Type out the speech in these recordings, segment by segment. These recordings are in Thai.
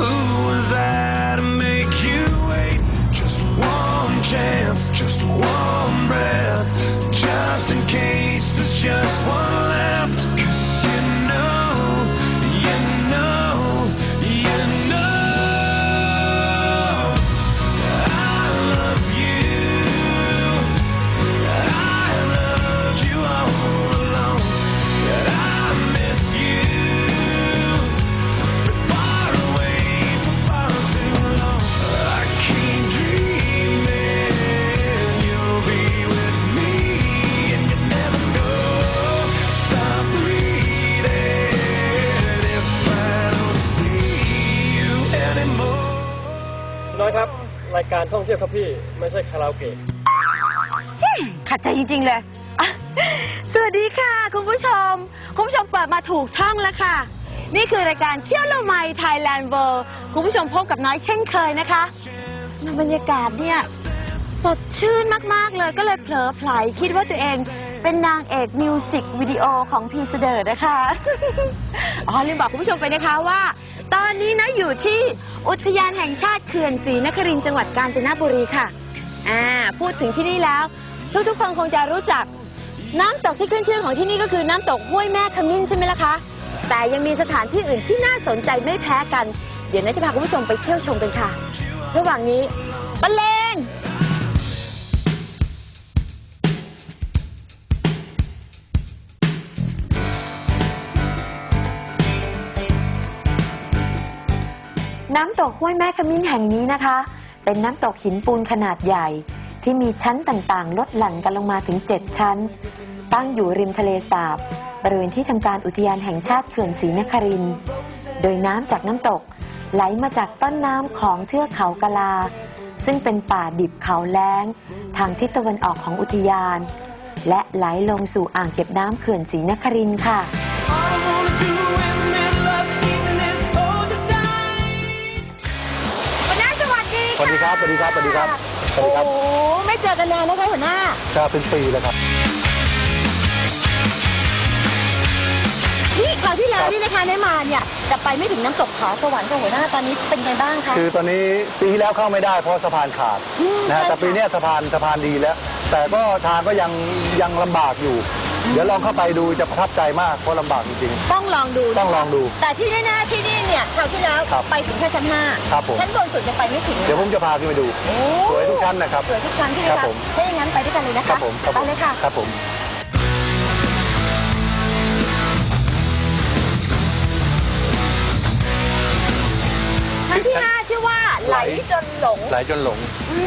Who was I to make you wait? Just one chance, just one breath. Just in case there's just one รายการท่องเที่ยวครับพี่ ไม่ใช่คาราโอเกะขัดใจจริง ๆ เลย สวัสดีค่ะ คุณผู้ชม คุณผู้ชมเปิดมาถูกช่องแล้วค่ะ นี่คือรายการเที่ยวละไมไทยแลนด์เวิลด์คุณผู้ชมพบกับน้อยเช่นเคยนะคะบรรยากาศเนี่ย สดชื่นมาก ๆ เลยก็เลยเผลอไผลคิดว่าตัวเอง เป็นนางเอกมิวสิกวิดีโอของพีเสเดอร์นะคะ อ๋อลืมบอกคุณผู้ชมไปนะคะว่า ตอนนี้นะอยู่ที่อุทยานแห่งชาติเขื่อนศรีนครินทร์จังหวัดกาญจนบุรีค่ะ อ่า พูดถึงที่นี่แล้ว ทุกๆคนคงจะรู้จัก น้ำตกที่ขึ้นชื่อของที่นี่ก็คือน้ำตกห้วยแม่ขมิ้นใช่ไหมล่ะคะ แต่ยังมีสถานที่อื่นที่น่าสนใจไม่แพ้กัน เดี๋ยวน้าจะพาคุณผู้ชมไปเที่ยวชมกันค่ะ ระหว่างนี้บรรเล น้ำตกห้วยแม่ขมิ้นแห่งนี้นะคะ เป็นน้ำตกหินปูนขนาดใหญ่ ที่มีชั้นต่างๆ ลดหลั่นกันลงมาถึง 7 ชั้น ตั้งอยู่ริมทะเลสาบบริเวณที่ทำการอุทยานแห่งชาติเขื่อนศรีนคริน โดยน้ำจากน้ำตกไหลมาจากต้นน้ำของเทือกเขากะลา ซึ่งเป็นป่าดิบเขาแล้ง ทางทิศตะวันออกของอุทยาน และไหลลงสู่อ่างเก็บน้ำเขื่อนศรีนครินค่ะ ครับสวัสดีครับสวัสดีครับสวัสดีครับโอ้ไม่เจอกันนานนะคะหัวหน้าจะเป็นปีแล้วครับ นี่คราวที่แล้วครับนี่นะคะได้มาเนี่ยจะไปไม่ถึงน้ำตกผาสวรรค์กับหัวหน้าตอนนี้เป็นไงบ้างคะ คือตอนนี้ปีที่แล้วเข้าไม่ได้เพราะสะพานขาดอืมนะฮะใช่แต่ปีเนี้ยสะพานสะพานดีแล้ว แต่ก็ทางก็ยังยังลำบากอยู่ เดี๋ยวลองเข้าไปดูจะประทับใจมากเพราะลำบากจริงต้องลองดูนะคะต้องลองดู แต่ที่แน่ๆที่นี่เนี่ยคราวที่แล้วครับไปถึงแค่ชั้นห้าครับผม ชั้นบนสุดยังไปไม่ถึงๆเดี๋ยวผมจะพาขึ้นไปดู โอ้สวยทุกชั้นนะครับสวยทุกชั้นที่ครับนะผคะมถ้าอย่างนั้นไปด้วยกันเลยนะครัคะบผมครับไปผมเลยค่ะ ครับผม ชั้นที่ห้าชื่อว่าไหล จนหลง ไหลจนหลง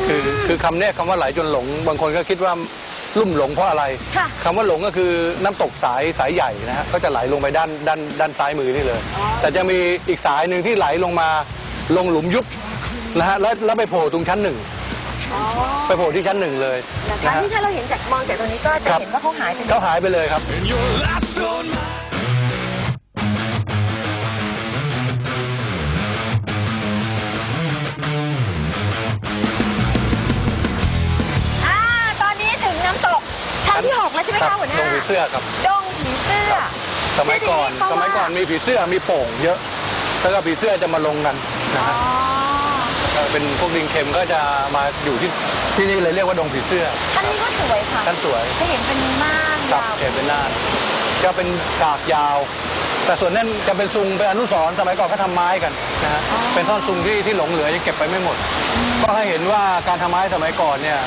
คือคือคำเนี้ยคำว่าไหลจนหลง บางคนก็คิดว่า ลุ่มหลงเพราะอะไรค่ะคำว่าหลงก็คือน้ำตกสายสายใหญ่นะฮะก็จะไหลลงไปด้านด้านด้านซ้ายมือนี่เลย แต่จะมีอีกสายหนึ่งที่ไหลลงมาลงหลุมยุบนะฮะแล้วแล้วไปโผล่ตรงชั้นหนึ่งไปโผล่ที่ชั้นหนึ่งเลยนะนะคะฮะที่ถ้าเราเห็นจากมองจากตรงนี้ก็จะครับ เห็นว่าเขาหายไปเขาหายไปเลยครับ And your last on my ที่หกแล้วใช่ไหมครัคะหัวหน้าลงผีเสื้อครับ ดงผีเสื้อสมัยก่อนชื่สดีๆมัยก่อนเพราะว่ามีผีเสื้อมีโป่งเยอะ แล้วก็ผีเสื้อจะมาลงกันนะอ๋อฮะเออเป็นพวกลิงเค็มก็จะมาอยู่ที่ที่นี่เลยเรียกว่าดงผีเสื้ออันนี้ก็สวยค่ะท่านสวย จะเห็นเป็นม่านครับยาวเห็นเป็นน่านจะเป็นกากยาว แต่ส่วนนั้นจะเป็นซุงเป็นอนุสรณ์สมัยก่อนเขาทำไม้กันนะฮะเป็นท่อนซุงที่ที่หลงเหลือยังเก็บไปไม่หมด ก็ให้เห็นว่าการทำไม้สมัยก่อนเนี่ย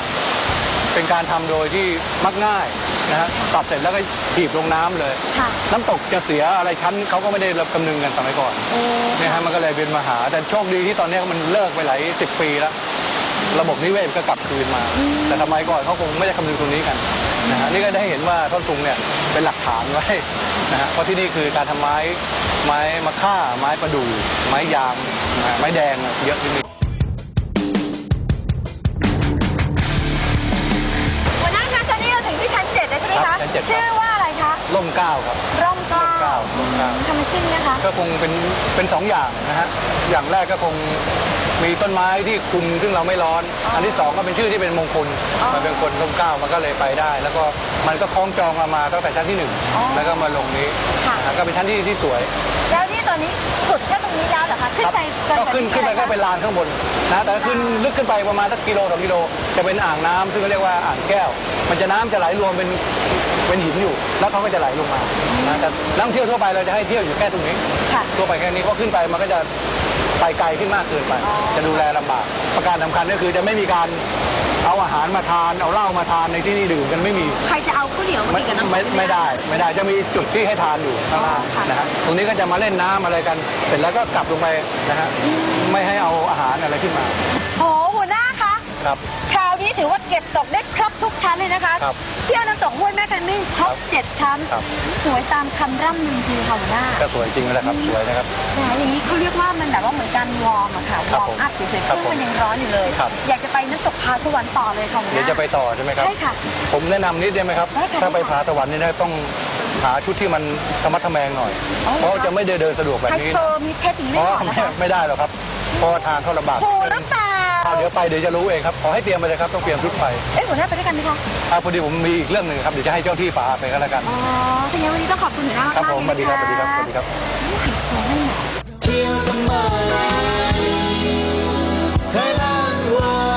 เป็นการทำโดยที่มักง่ายนะฮะตัดเสร็จแล้วก็ถีบลงน้ำเลย ค่ะ น้ำตกจะเสียอะไรชั้นเขาก็ไม่ได้รับคำนึงกันสมัยก่อนโอ้เนี่ยฮะมันก็เลยเป็นมาหา แต่โชคดีที่ตอนนี้มันเลิกไปหลายสิบปีแล้ว ระบบนิเวศก็กลับคืนมา แต่สมัยก่อนเขาคงไม่ได้คำนึงตรงนี้กันนะฮะนี่ก็ได้เห็นว่าต้นทุงเนี่ยเป็นหลักฐานไว้นะฮะเพราะที่นี่คือการทำไม้ไม้มะค่าไม้ประดู่ไม้ยางนะฮะไม้แดงเยอะที่นี่ 7ชื่อว่าอะไรคะร่มเก้าครับ ร่มเก้าร่มเกล้าเทำไมชื่อนี้นคะ ก็คงเป็นเป็นสองอย่างนะฮะอย่างแรกก็คงมีต้นไม้ที่คุมซึ่งเราไม่ร้อน อันที่สองก็เป็นชื่อที่เป็นมงคลมันเป็นคนร่มเก้ามันก็เลยไปได้ แล้วก็มันก็คล้องจองเรามาตั้งแต่ชั้นที่หนึ่งแล้วก็มาลงนี้ค่ะนก็เป็นชั้นที่ที่สวย แล้วที่ตอนนี้ นี้แล้วเหรอคะขึ้นไปเก็ขึ้นขึ้นไปก็เป็นลานข้างบนนะแต่ขึ้นลึกขึ้นไปประมาณสักกิโลสองกิโล จะเป็นอ่างน้ำซึ่งเขาเรียกว่าอ่างแก้ว มันจะน้ำจะไหลรวมเป็นเป็นหินอยู่ แล้วเขาก็จะไหลลงมานะแต่นักท่องเที่ยวทั่วไปเราจะให้เที่ยวอยู่แค่ตรงนี้ค่ะ ทั่วไปแค่นี้เพราะขึ้นไปมันก็จะไปไกลขึ้นมากเกินไป จะดูแลลำบากประการสำคัญก็คือจะไม่มีการ เอาอาหารมาทานเอาเหล้ามาทานในที่นี่ดื่มกันไม่มี ใครจะเอาข้าวเหนียวมาไม่กินกับน้ำไม่ไม่ได้ไม่ได้จะมีจุดที่ให้ทานอยู่ข้างล่างอ๋อค่ะนะฮะตรงนี้ก็จะมาเล่นน้ำอะไรกัน เสร็จแล้วก็กลับลงไปนะฮะไม่ให้เอาอาหารอะไรขึ้นมา โหหัวหน้าคะครับ คราวนี้ถือว่าเก็บตกได้ครบทุก ชั้นเลยนะคะ ครับเที่ยวน้ำตกห้วยแม่คันมิ่งครบเจ็ดชั้น ครับ สวยตามคำร่ำลือจริงค่ะหัวหน้าก็สวยจริงแล้วครับสวยนะครับแหมอย่างนี้เขาเรียกว่ามันแบบว่าเหมือนการวอร์มอะค่ะครัวบอร์มผมอัพเฉยๆครับเครื่องมันผมยังร้อนอยู่เลย ครับ อยากจะไปน้ำตกพาสวรรค์ต่อเลยค่ะหัวหเดี๋ยวน้าจะไปต่อใช่ไหมครับ ใช่ค่ะผมแนะนำนิดได้ไหมครับ ได้ค่ะถ้าไปได้ค่ะผาสวรรค์นี่นะต้องหาชุดที่มันธรรมะทแมงหน่อย อ๋อเพราะจะไม่ได้เดินสะดวกแบบไฮนี้โซนะมีเพชรอย่างเพนี้ราะก่อนนะไม่คะไม่ได้หรอกครับเพราะว่าทางเขาลำบาก โหแล้วแต่ เดี๋ยวไปเดี๋ยวจะรู้เองครับขอให้เตรียมไปเลยครับต้องเตรียมชุดไปเอ๊ะหัวหน้าไปด้วยกันไหมคะอ่าพอดีผมมีอีกเรื่องหนึ่งครับเดี๋ยวจะให้เจ้าที่ฝาไปก็แล้วกันอ๋อทีนี้วันนี้ต้องขอบคุณหัวหน้ามากครับผมสวัสดีครับสวัสดีครับสวัสดีครับเที่ยวกันมาไทยแลนด์